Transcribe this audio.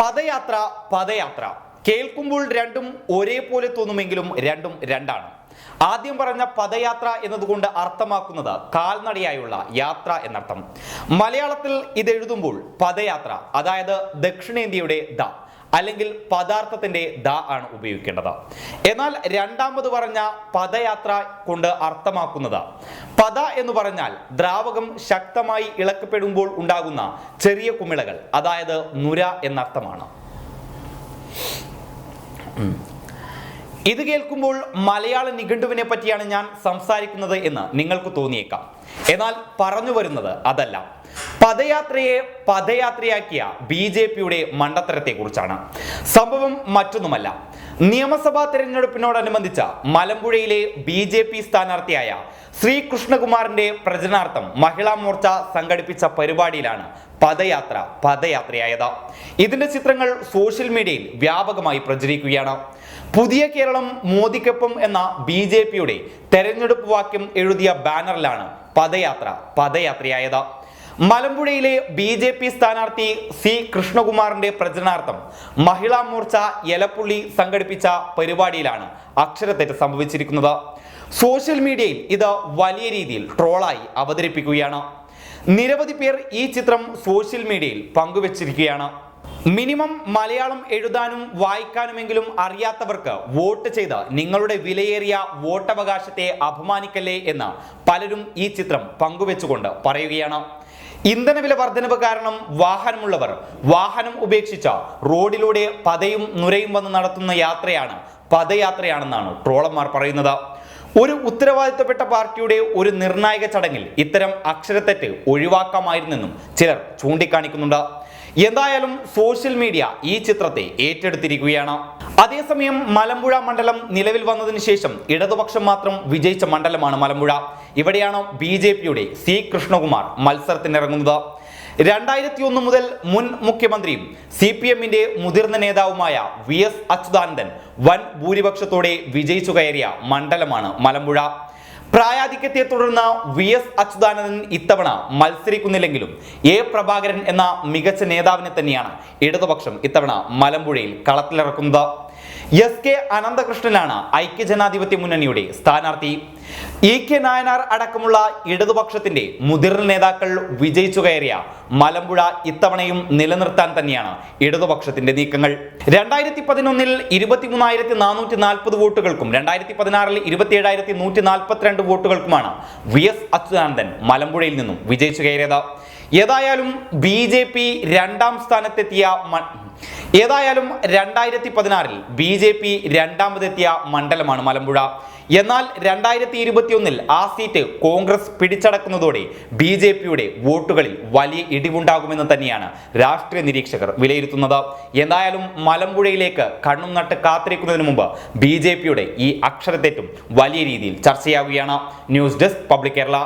പദയാത്ര പദയാത്ര. കേൾക്കുമ്പോൾ രണ്ടും ഒരേപോലെ തോന്നുമെങ്കിലും രണ്ടും രണ്ടാണ്. ആദ്യം പറഞ്ഞ പദയാത്ര എന്നതുകൊണ്ട് അർത്ഥമാക്കുന്നത് കാൽനടയായുള്ള യാത്ര എന്നർത്ഥം. മലയാളത്തിൽ ഇത് എഴുതുമ്പോൾ പദയാത്ര അതായത് ദക്ഷിണേന്ത്യയുടെ ദ. അല്ലെങ്കിൽ പദാർത്ഥത്തിന്റെ ദ ആണ് ഉപയോഗിക്കേണ്ടത്. എന്നാൽ രണ്ടാമത് പറഞ്ഞ പദയാത്ര കൊണ്ട് അർത്ഥമാക്കുന്നത് പദ എന്ന് പറഞ്ഞാൽ ദ്രാവകം ശക്തമായി ഇളക്കപ്പെടുമ്പോൾ ഉണ്ടാകുന്ന ചെറിയ കുമിളകൾ അതായത് നുര എന്നർത്ഥമാണ്. ഇത് കേൾക്കുമ്പോൾ മലയാള നിഘണ്ടുവിനെ പറ്റിയാണ് ഞാൻ സംസാരിക്കുന്നത് എന്ന് നിങ്ങൾക്ക് തോന്നിയേക്കാം. എന്നാൽ പറഞ്ഞു വരുന്നത് അതല്ല. പദയാത്രയെ പദയാത്രയാക്കിയ ബി ജെ പിയുടെ മണ്ടത്തരത്തെ കുറിച്ചാണ് സംഭവം മറ്റൊന്നുമല്ല. നിയമസഭാ തെരഞ്ഞെടുപ്പിനോടനുബന്ധിച്ച മലമ്പുഴയിലെ ബി ജെ പി സ്ഥാനാർത്ഥിയായ ശ്രീകൃഷ്ണകുമാറിന്റെ പ്രചരണാർത്ഥം മഹിളാ മോർച്ച സംഘടിപ്പിച്ച പരിപാടിയിലാണ് പദയാത്ര പദയാത്രയായത്. ഇതിന്റെ ചിത്രങ്ങൾ സോഷ്യൽ മീഡിയയിൽ വ്യാപകമായി പ്രചരിക്കുകയാണ്. പുതിയ കേരളം മോദിക്കൊപ്പം എന്ന ബി ജെ പിയുടെ തെരഞ്ഞെടുപ്പ് വാക്യം എഴുതിയ ബാനറിലാണ് പദയാത്ര പദയാത്രയായത്. മലമ്പുഴയിലെ ബി ജെ പി സ്ഥാനാർത്ഥി സി കൃഷ്ണകുമാറിന്റെ പ്രചരണാർത്ഥം മഹിളാ മോർച്ച എലപ്പുള്ളി സംഘടിപ്പിച്ച പരിപാടിയിലാണ് അക്ഷരത്തെറ്റ് സംഭവിച്ചിരിക്കുന്നത്. സോഷ്യൽ മീഡിയയിൽ ഇത് വലിയ രീതിയിൽ ട്രോളായി അവതരിപ്പിക്കുകയാണ്. നിരവധി പേർ ഈ ചിത്രം സോഷ്യൽ മീഡിയയിൽ പങ്കുവച്ചിരിക്കുകയാണ്. മിനിമം മലയാളം എഴുതാനും വായിക്കാനുമെങ്കിലും അറിയാത്തവർക്ക് വോട്ട് ചെയ്ത് നിങ്ങളുടെ വിലയേറിയ വോട്ടവകാശത്തെ അപമാനിക്കല്ലേ എന്ന് പലരും ഈ ചിത്രം പങ്കുവെച്ചുകൊണ്ട് പറയുകയാണ്. ഇന്ധനവില വർധനവ് കാരണം വാഹനമുള്ളവർ വാഹനം ഉപേക്ഷിച്ച റോഡിലൂടെ പതയും നുരയും വന്ന് നടത്തുന്ന യാത്രയാണ് പദയാത്രയാണെന്നാണ് ട്രോളന്മാർ പറയുന്നത്. ഒരു ഉത്തരവാദിത്തപ്പെട്ട പാർട്ടിയുടെ ഒരു നിർണായക ചടങ്ങിൽ ഇത്തരം അക്ഷരത്തെറ്റ് ഒഴിവാക്കാമായിരുന്നെന്നും ചിലർ ചൂണ്ടിക്കാണിക്കുന്നുണ്ട്. എന്തായാലും സോഷ്യൽ മീഡിയ ഈ ചിത്രത്തെ ഏറ്റെടുത്തിരിക്കുകയാണ്. അതേസമയം മലമ്പുഴ മണ്ഡലം നിലവിൽ വന്നതിന് ശേഷം ഇടതുപക്ഷം മാത്രം വിജയിച്ച മണ്ഡലമാണ് മലമ്പുഴ. ഇവിടെയാണ് ബി ജെ പിയുടെ സി കൃഷ്ണകുമാർ മത്സരത്തിനിറങ്ങുന്നത്. രണ്ടായിരത്തി ഒന്ന് മുതൽ മുൻ മുഖ്യമന്ത്രിയും സി പി എമ്മിന്റെ മുതിർന്ന നേതാവുമായ വി എസ് അച്യുതാനന്ദൻ വൻ ഭൂരിപക്ഷത്തോടെ വിജയിച്ചു കയറിയ മണ്ഡലമാണ് മലമ്പുഴ. പ്രായാധിക്യത്തെ തുടർന്ന് വി എസ് അച്യുതാനന്ദൻ ഇത്തവണ മത്സരിക്കുന്നില്ലെങ്കിലും എ പ്രഭാകരൻ എന്ന മികച്ച നേതാവിനെ തന്നെയാണ് ഇടതുപക്ഷം ഇത്തവണ മലമ്പുഴയിൽ കളത്തിലിറക്കുന്നത്. എസ് കെ അനന്തകൃഷ്ണനാണ് ഐക്യജനാധിപത്യ മുന്നണിയുടെ സ്ഥാനാർത്ഥി. ഇ കെ നായനാർ അടക്കമുള്ള ഇടതുപക്ഷത്തിന്റെ മുതിർന്ന നേതാക്കൾ വിജയിച്ചു കയറിയ മലമ്പുഴ ഇത്തവണയും നിലനിർത്താൻ തന്നെയാണ് ഇടതുപക്ഷത്തിന്റെ നീക്കങ്ങൾ. രണ്ടായിരത്തി പതിനൊന്നിൽ ഇരുപത്തിമൂന്നായിരത്തി നാനൂറ്റി നാൽപ്പത് വോട്ടുകൾക്കും രണ്ടായിരത്തി പതിനാറിൽ ഇരുപത്തിയേഴായിരത്തി നൂറ്റി നാൽപ്പത്തിരണ്ട് വോട്ടുകൾക്കുമാണ് വി എസ് അച്യുതാനന്ദൻ മലമ്പുഴയിൽ നിന്നും വിജയിച്ചു കയറിയത്. ഏതായാലും ബി ജെ പി രണ്ടാം സ്ഥാനത്തെത്തിയ ഏതായാലും രണ്ടായിരത്തി പതിനാറിൽ ബി ജെ പി രണ്ടാമതെത്തിയ മണ്ഡലമാണ് മലമ്പുഴ. എന്നാൽ രണ്ടായിരത്തി ഇരുപത്തിയൊന്നിൽ ആ സീറ്റ് കോൺഗ്രസ് പിടിച്ചടക്കുന്നതോടെ ബി ജെ പിയുടെ വോട്ടുകളിൽ വലിയ ഇടിവുണ്ടാകുമെന്ന് തന്നെയാണ് രാഷ്ട്രീയ നിരീക്ഷകർ വിലയിരുത്തുന്നത്. എന്തായാലും മലമ്പുഴയിലേക്ക് കണ്ണും നട്ട് കാത്തിരിക്കുന്നതിന് മുമ്പ് ബി ജെ പിയുടെ ഈ അക്ഷരത്തെറ്റും വലിയ രീതിയിൽ ചർച്ചയാവുകയാണ്. News desk public Kerala.